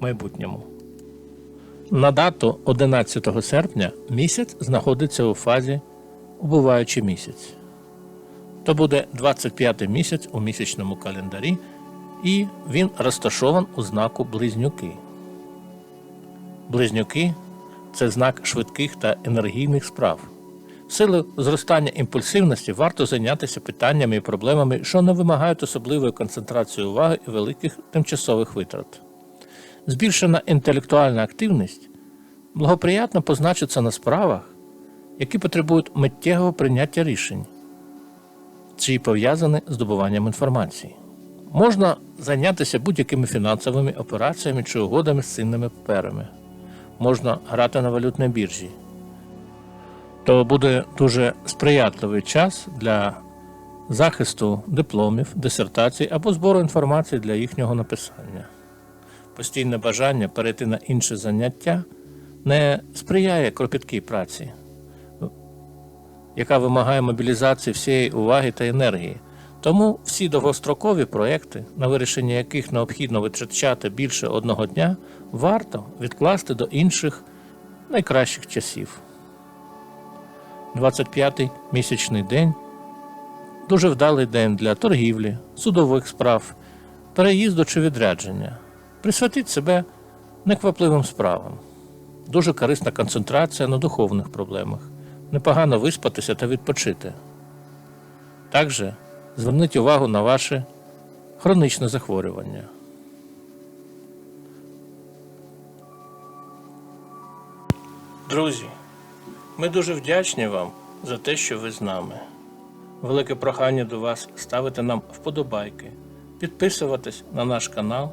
майбутньому. На дату 11 серпня місяць знаходиться у фазі убиваючий місяць. То буде 25 місяць у місячному календарі, і він розташован у знаку Близнюки. Близнюки це знак швидких та енергійних справ. В зростання імпульсивності варто зайнятися питаннями і проблемами, що не вимагають особливої концентрації уваги і великих тимчасових витрат. Збільшена інтелектуальна активність благоприятно позначиться на справах, які потребують миттєвого прийняття рішень, чи пов'язані з здобуванням інформації. Можна зайнятися будь-якими фінансовими операціями чи угодами з цінними паперами. Можна грати на валютній біржі. То буде дуже сприятливий час для захисту дипломів, дисертацій або збору інформації для їхнього написання постійне бажання перейти на інше заняття не сприяє кропіткій праці, яка вимагає мобілізації всієї уваги та енергії. Тому всі довгострокові проекти, на вирішення яких необхідно витрачати більше одного дня, варто відкласти до інших найкращих часів. 25-й місячний день дуже вдалий день для торгівлі, судових справ, переїзду чи відрядження. Присвятіть себе неквапливим справам. Дуже корисна концентрація на духовних проблемах. Непогано виспатися та відпочити. Також зверніть увагу на ваше хронічне захворювання. Друзі, ми дуже вдячні вам за те, що ви з нами. Велике прохання до вас ставити нам вподобайки, підписуватись на наш канал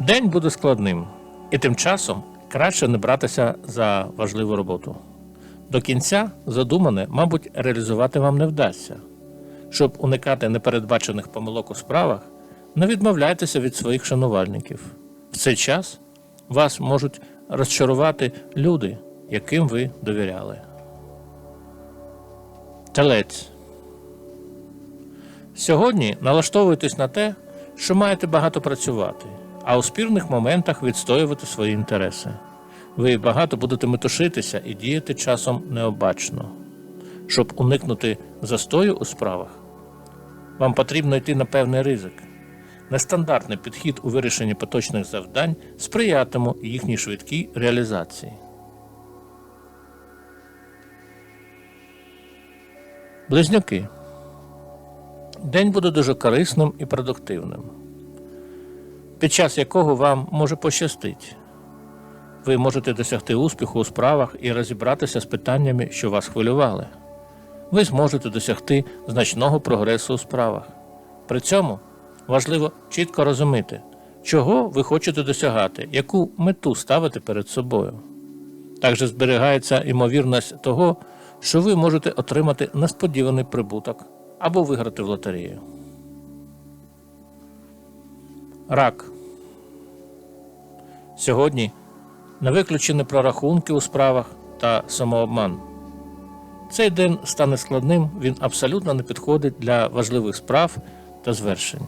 День буде складним, і тим часом краще не братися за важливу роботу. До кінця задумане, мабуть, реалізувати вам не вдасться. Щоб уникати непередбачених помилок у справах, не відмовляйтеся від своїх шанувальників. В цей час вас можуть розчарувати люди, яким ви довіряли. Телець. Сьогодні налаштовуйтесь на те, що маєте багато працювати, а у спірних моментах відстоювати свої інтереси. Ви багато будете метушитися і діяти часом необачно. Щоб уникнути застою у справах, вам потрібно йти на певний ризик. Нестандартний підхід у вирішенні поточних завдань сприятиме їхній швидкій реалізації. Близнюки. День буде дуже корисним і продуктивним, під час якого вам може пощастить. Ви можете досягти успіху у справах і розібратися з питаннями, що вас хвилювали. Ви зможете досягти значного прогресу у справах. При цьому важливо чітко розуміти, чого ви хочете досягати, яку мету ставити перед собою. Також зберігається ймовірність того, що ви можете отримати несподіваний прибуток або виграти в лотерею. Рак. Сьогодні не виключені прорахунки у справах та самообман. Цей день стане складним, він абсолютно не підходить для важливих справ та звершень.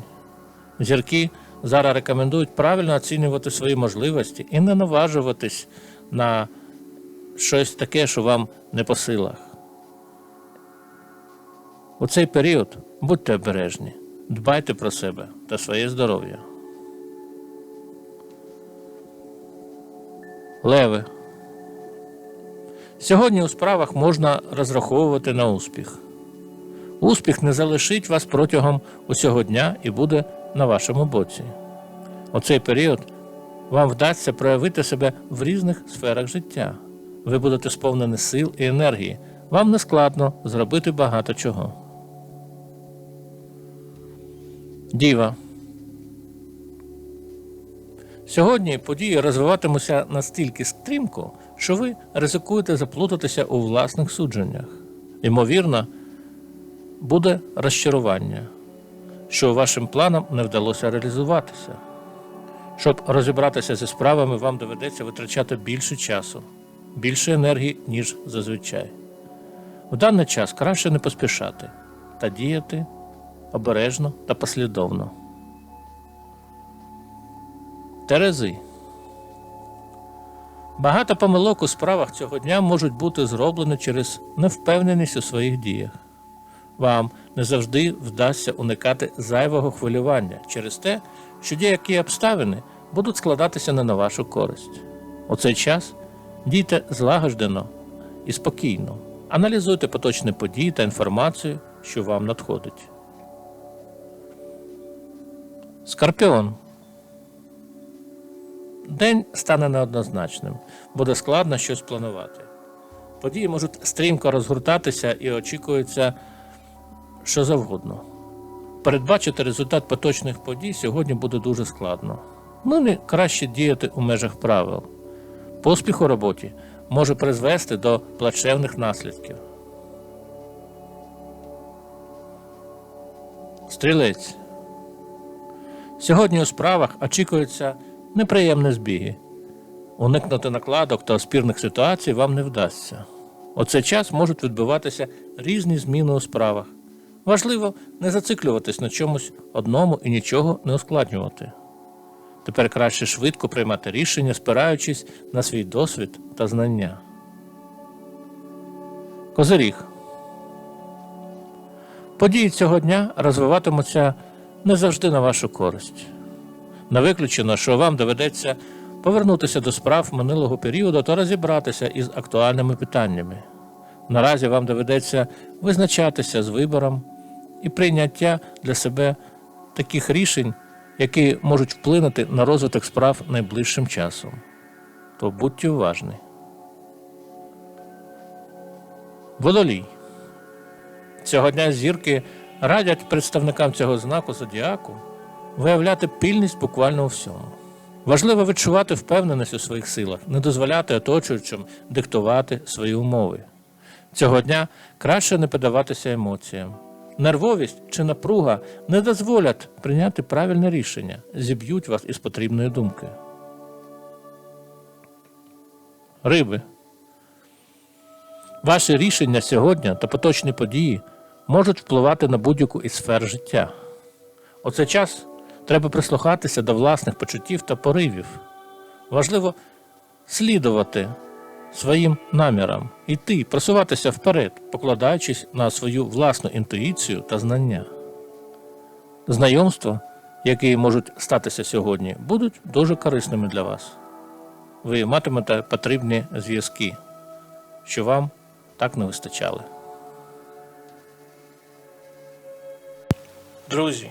Зірки зараз рекомендують правильно оцінювати свої можливості і не наважуватись на щось таке, що вам не по силах. У цей період будьте обережні, дбайте про себе та своє здоров'я. Леви. Сьогодні у справах можна розраховувати на успіх. Успіх не залишить вас протягом усього дня і буде на вашому боці. У цей період вам вдасться проявити себе в різних сферах життя. Ви будете сповнені сил і енергії. Вам не складно зробити багато чого. Діва. Сьогодні події розвиватимуться настільки стрімко, що ви ризикуєте заплутатися у власних судженнях. Ймовірно, буде розчарування, що вашим планам не вдалося реалізуватися. Щоб розібратися зі справами, вам доведеться витрачати більше часу, більше енергії, ніж зазвичай. В даний час краще не поспішати та діяти обережно та послідовно. Терези. Багато помилок у справах цього дня можуть бути зроблені через невпевненість у своїх діях. Вам не завжди вдасться уникати зайвого хвилювання через те, що деякі обставини будуть складатися не на вашу користь. У цей час дійте злагоджено і спокійно, аналізуйте поточні події та інформацію, що вам надходить. Скорпіон. День стане неоднозначним, буде складно щось планувати. Події можуть стрімко розгортатися і очікується що завгодно. Передбачити результат поточних подій сьогодні буде дуже складно. Ну, не краще діяти у межах правил. Поспіх у роботі може призвести до плачевних наслідків. Стрілець. Сьогодні у справах очікуються неприємні збіги. Уникнути накладок та спірних ситуацій вам не вдасться. У цей час можуть відбуватися різні зміни у справах. Важливо не зациклюватись на чомусь одному і нічого не ускладнювати. Тепер краще швидко приймати рішення, спираючись на свій досвід та знання. Козиріг. Події цього дня розвиватимуться не завжди на вашу користь. Не виключено, що вам доведеться повернутися до справ минулого періоду та розібратися із актуальними питаннями. Наразі вам доведеться визначатися з вибором і прийняття для себе таких рішень, які можуть вплинути на розвиток справ найближчим часом. То будьте уважні. Водолій. Цього дня зірки радять представникам цього знаку зодіаку виявляти пильність буквально у всьому. Важливо відчувати впевненість у своїх силах, не дозволяти оточуючим диктувати свої умови. Цього дня краще не піддаватися емоціям. Нервовість чи напруга не дозволять прийняти правильне рішення, зіб'ють вас із потрібної думки. Риби. Ваші рішення сьогодні та поточні події можуть впливати на будь-яку із сфер життя. У цей час треба прислухатися до власних почуттів та поривів. Важливо слідувати своїм намірам, йти, просуватися вперед, покладаючись на свою власну інтуїцію та знання. Знайомства, які можуть статися сьогодні, будуть дуже корисними для вас. Ви матимете потрібні зв'язки, що вам так не вистачали. Друзі,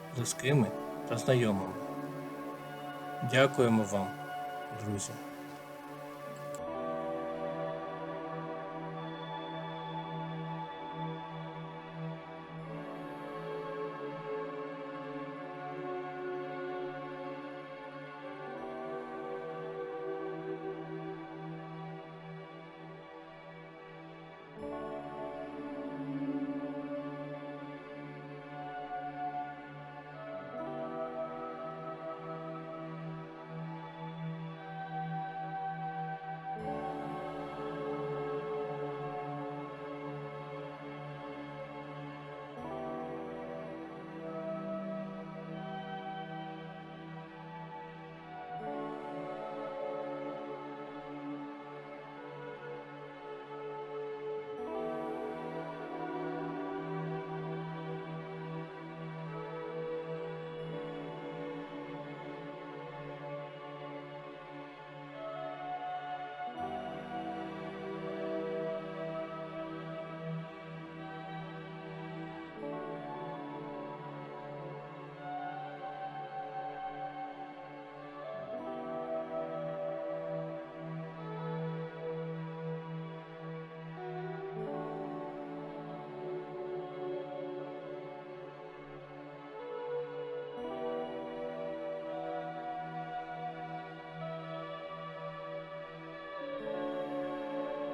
близькими та знайомими. Дякуємо вам, друзі.